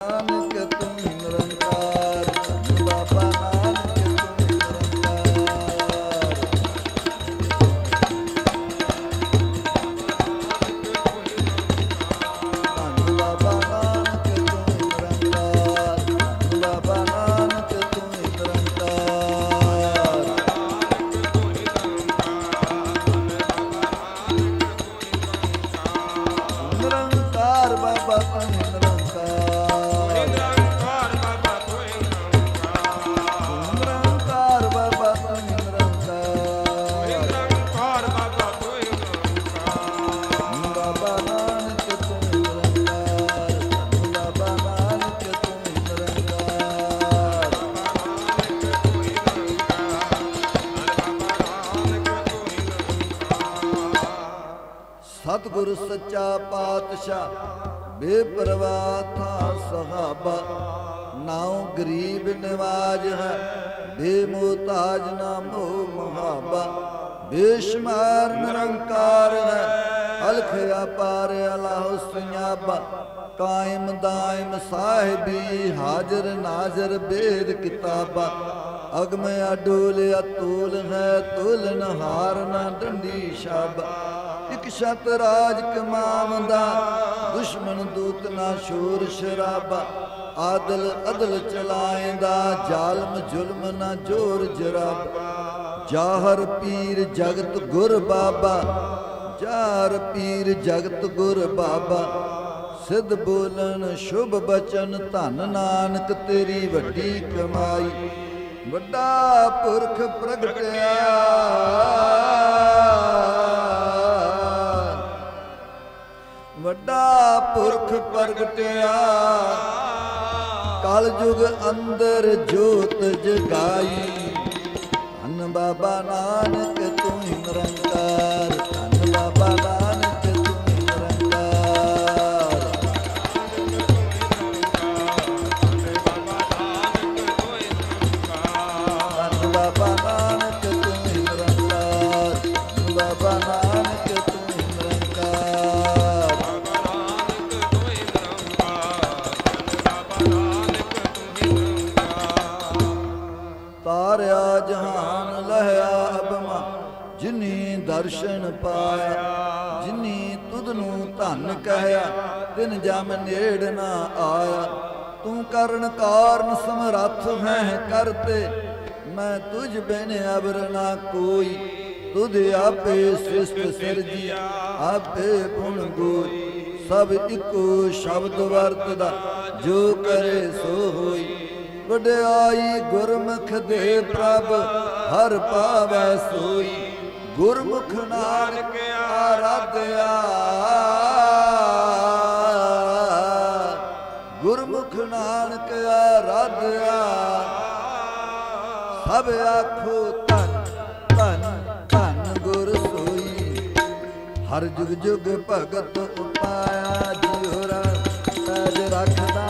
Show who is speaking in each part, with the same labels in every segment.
Speaker 1: ਨਾਨਕ ਸਤਿਗੁਰ ਸੱਚਾ ਪਾਤਸ਼ਾਹ, ਬੇਪਰਵਾਹ ਥਾ ਸਹਾਬਾ। ਨਾਉ ਗਰੀਬ ਨਿਵਾਜ ਹੈ, ਬੇਮੁਹਤਾਜ ਨਾ ਮਹਾਬਾ। ਬੇਸ਼ੁਮਾਰ ਨਿਰੰਕਾਰ ਹੈ, ਅਲਖ ਅਪਾਰ ਅਲਾਹੁ ਸੁਨਾਬਾ ਕਾਇਮ ਦਾਇਮ ਸਾਹਿਬੀ ਹਾਜ਼ਰ ਨਾਜ਼ਰ ਬੇਦ ਕਿਤਾਬਾ। ਅਗਮ ਅਡੋਲ ਅਤੂਲ ਹੈ, ਤੁਲ ਹਾਰ ਨਾ ਡੰਡੀ ਸ਼ਾਬਾ। ਇਕ ਸ਼ਤ ਰਾਜ ਕਮਾਵੰਦਾ, ਦੁਸ਼ਮਣ ਦੂਤ ਨਾ ਸ਼ੂਰ ਸ਼ਰਾਬਾ, ਆਦਲ ਅਦਲ ਚਲਾਏਂਦਾ, ਜ਼ਾਲਮ ਜ਼ੁਲਮ ਨਾ ਜੋਰ ਜਰਾਬਾ। ਜਾਹਰ ਪੀਰ ਜਗਤ ਗੁਰ ਬਾਬਾ, ਜਾਹਰ ਪੀਰ ਜਗਤ ਗੁਰ ਬਾਬਾ। ਸਿੱਧ ਬੋਲਣ, ਸ਼ੁਭ ਬਚਨ, ਧੰਨ ਨਾਨਕ ਤੇਰੀ ਵੱਡੀ ਕਮਾਈ। ਵੱਡਾ ਪੁਰਖ ਪ੍ਰਗਟਿਆ। ਵੱਡਾ ਪੁਰਖ ਪ੍ਰਗਟਿਆ। ਕਲ ਯੁਗ ਅੰਦਰ ਜੋਤ ਜਗਾਈ। ਧੰਨ ਬਾਬਾ ਨਾਨਕ ਤੂੰ ਹੀ ਨਿਰੰਕਾਰ। ਦਰਸ਼ਨ ਪਾਇਆ। ਜਿਨੀ ਤੁਧ ਨੂੰ ਧਨ ਕਹਿਆ ਤਿਨ ਜਮ ਨੇੜ ਨਾ ਆਇਆ। ਤੂੰ ਕਰਨ ਕਾਰਨ ਸਮਰੱਥ ਹੈ ਕਰਤੇ ਮੈਂ ਤੁਝ ਬਿਨ ਅਬਰ ਨਾ ਕੋਈ। ਤੁਧ ਆਪੇ ਸ੍ਰਿਸ਼ਟ ਸਿਰਜੀ, ਆਪੇ ਪੁਣ ਗੋਈ ਸਭ ਇੱਕੋ ਸ਼ਬਦ ਵਰਤਦਾ, ਜੋ ਕਰੇ ਸੋ ਹੋਈ। ਵਡਿਆਈ ਗੁਰਮੁਖ ਦੇ ਪ੍ਰਭ, ਹਰ ਪਾਵੈ ਸੋਈ। ਗੁਰਮੁਖ ਨਾਨਕ ਆਰਾਧਿਆ। ਗੁਰਮੁਖ ਨਾਨਕ ਆਰਾਧਿਆ। ਸਭ ਆਖੋ ਧੰਨ ਧੰਨ ਧੰਨ ਗੁਰ ਸੋਈ। ਹਰ ਜੁਗ ਜੁਗ ਭਗਤ ਉਪਾਇਆ, ਜਿਉ ਰਾ ਰੱਖਦਾ।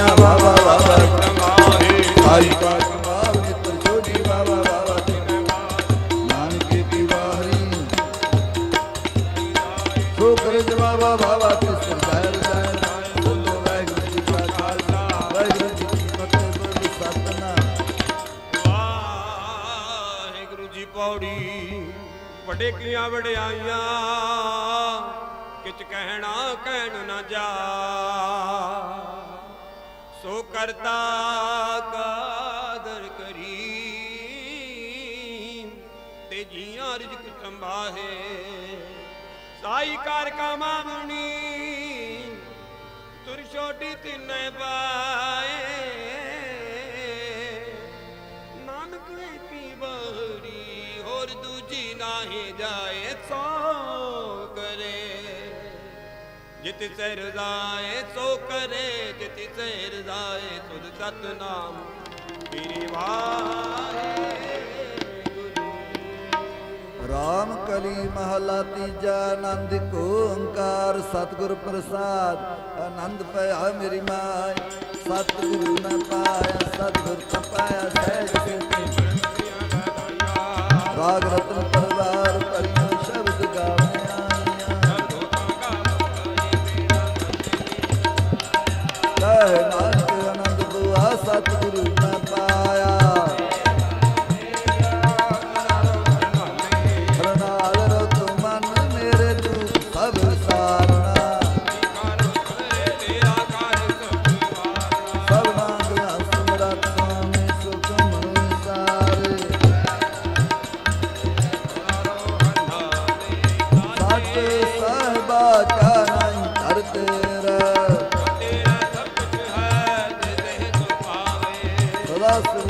Speaker 1: ਕਰਨ ਬਾਬਾ ਬਾਬਾ ਆਈ ਕਾ ਬਾਬਾ ਬਾਬਾ ਨਾਨਕੇ ਸਰਦਾਰ ਜਾਨ ਬੋਲੋ, ਵਾਹਿਗੁਰੂ ਜੀ ਕਾ ਖਾਲਸਾ। ਵਾਹਿਗੁਰੂ ਜੀ ਕੀ ਫਤਿਹ ਬੋਲ ਸਤਨਾਮ।
Speaker 2: ਵਾਹਿਗੁਰੂ ਜੀ ਪੌੜੀ, ਵੱਡੇ ਕੀਆਂ ਵਡਿਆਈਆਂ ਕਿਚ ਕਹਿਣਾ, ਕਹਿਣ ਨਾ ਜਾ ਕਰਤਾ, ਕਾਦਰ ਕਰੀ ਤੇ ਜੀਆਂ ਰਿਜਕ ਸੰਭਾਹੇ, ਸਾਈ ਕਾਰ ਕਾਮਾ ਤੁਰ ਛੋਟੀ ਤਿੰਨੇ ਪਾਏ, ਨਾਨਕ ਕੀ ਬਹਰੀ ਹੋਰ ਦੂਜੀ ਨਾਹੀ ਜਾਏ, ਸੋ ਕਰੇ। ਜਿਤ ਸੇ ਰਜ਼ਾਏ ਸੋ ਕਰੇ ਸੇ ਰਜ਼ਾਏ ਤੁਧ ਸਤਨਾਮ। ਮੇਰੀ ਵਾਹਿਗੁਰੂ।
Speaker 1: ਰਾਮ ਕਲੀ ਮਹਲਾ ਤੀਜਾ, ਆਨੰਦ ਕੋ ਓੰਕਾਰ, ਸਤਿਗੁਰ ਪ੍ਰਸਾਦ। ਆਨੰਦ ਪਿਆ ਮੇਰੀ ਮਾਈ ਸਤਿਗੁਰੂ ਮੈਂ ਪਾਇਆ, ਸਤਿਗੁਰ ਪਾਇਆ ਸਹਿਜ ਸਿਰਤੀ ਰਾਗ ਰਤਨ ਨਾਨਕ ਆਨੰਦ ਦੁਆ ਸਤਿਗੁਰੂ। 啊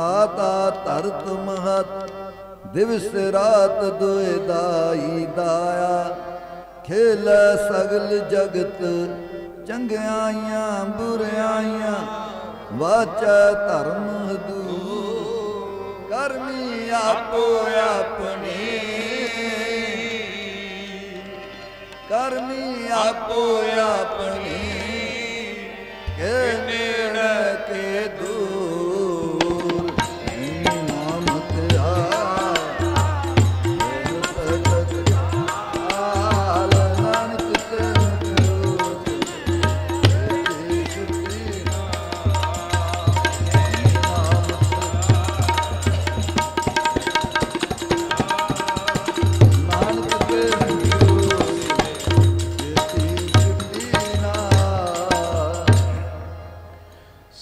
Speaker 1: ਮਾਤਾ ਧਰਤ ਮਹਤ, ਦਿਵਸ ਰਾਤ ਦੁਇ ਦਾਈ ਦਾਇਆ। ਖੇਲ ਸਗਲ ਜਗਤ, ਚੰਗਿਆਈਆਂ ਬੁਰਿਆਈਆਂ, ਵਾਚਾ ਧਰਮ ਹਦੂ ਕਰਮੀ ਆਪੋ ਆਪਣੀ। ਕਰਮੀ ਆਪੋ ਆਪਣੀ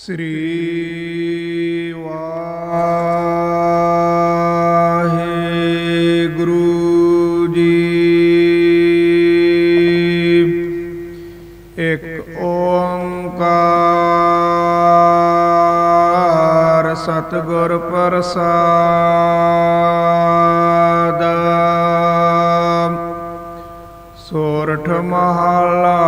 Speaker 3: ਸ੍ਰੀ ਵਾਹਿਗੁਰੂ ਜੀ। ਇੱਕ ਓੰਕਾਰ ਸਤਿਗੁਰ ਪ੍ਰਸਾਦ। ਸੋਰਠ ਮਹਲਾ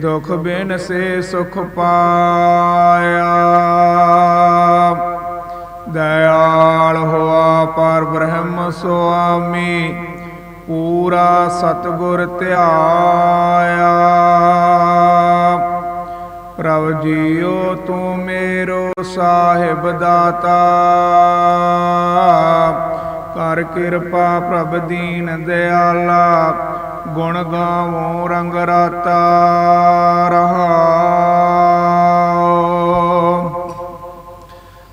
Speaker 3: ਦੁਖ ਬਿਨ ਸੇ ਸੁਖ ਪਾਇਆ। ਦਇਆਲ ਹੋਆ ਪਰ ਬ੍ਰਹਮ ਸੁਆਮੀ, ਪੂਰਾ ਸਤਗੁਰ ਧਿਆਇਆ। ਪ੍ਰਭ ਜੀਓ ਤੂੰ ਮੇਰੋ ਸਾਹਿਬ ਦਾਤਾ। ਕਰ ਕਿਰਪਾ ਪ੍ਰਭ ਦੀਨ ਦਿਆਲਾ ਗੁਣ ਗਾਵੋ ਰੰਗ ਰਾਤਾ ਰਹਾਉ।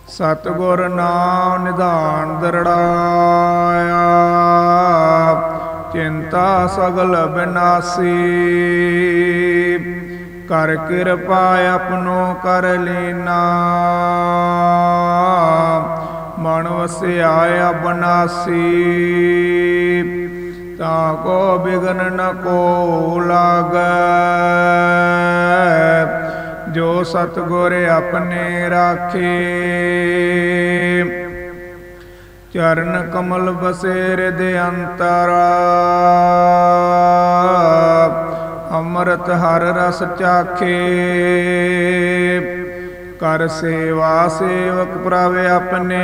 Speaker 3: ਸਤਗੁਰ ਨਾਮ ਨਿਧਾਨ ਦਰੜਾਇਆ। ਚਿੰਤਾ ਸਗਲ ਬਿਨਾਸੀ। ਕਰ ਕਿਰਪਾ ਆਪਣੋ ਕਰ ਲੈਨਾ। ਮਨ ਵਸਿਆ ਅਬਨਾਸੀ ਤਾ ਕੋ ਬਿਗਨ ਨ ਕੋ ਲਾਗੈ। ਜੋ ਸਤਗੁਰ ਆਪਣੇ ਰਾਖੇ। ਚਰਨ ਕਮਲ ਬਸੇ ਦੇ ਅੰਤਰ। ਅੰਮ੍ਰਿਤ ਹਰ ਰਸ ਚਾਖੇ। ਕਰ ਸੇਵਾ ਸੇਵਕ ਪ੍ਰਭ ਆਪਣੇ।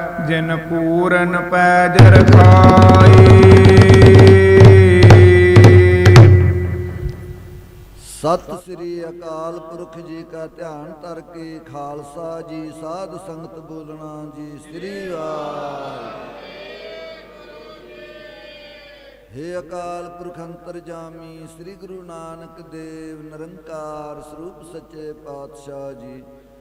Speaker 3: ਜਿਨ ਪੂਰਨ ਪੈਜ ਰਖਾਈ
Speaker 1: ਸਤਿ ਸ੍ਰੀ ਅਕਾਲ ਪੁਰਖ ਜੀ ਕਾ ਧਿਆਨ ਧਰ ਕੇ ਖਾਲਸਾ ਜੀ, ਸਾਧ ਸੰਗਤ ਬੋਲਣਾ ਜੀ, ਸ੍ਰੀ ਵਾਹਿਗੁਰੂ। ਹੇ ਅਕਾਲ ਪੁਰਖ ਅੰਤਰਜਾਮੀ, ਸ੍ਰੀ ਗੁਰੂ ਨਾਨਕ ਦੇਵ, ਨਿਰੰਕਾਰ ਸਰੂਪ ਸੱਚੇ ਪਾਤਸ਼ਾਹ ਜੀ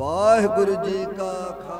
Speaker 1: ਵਾਹਿਗੁਰੂ ਜੀ ਕਾ ਖਾਲਸਾ।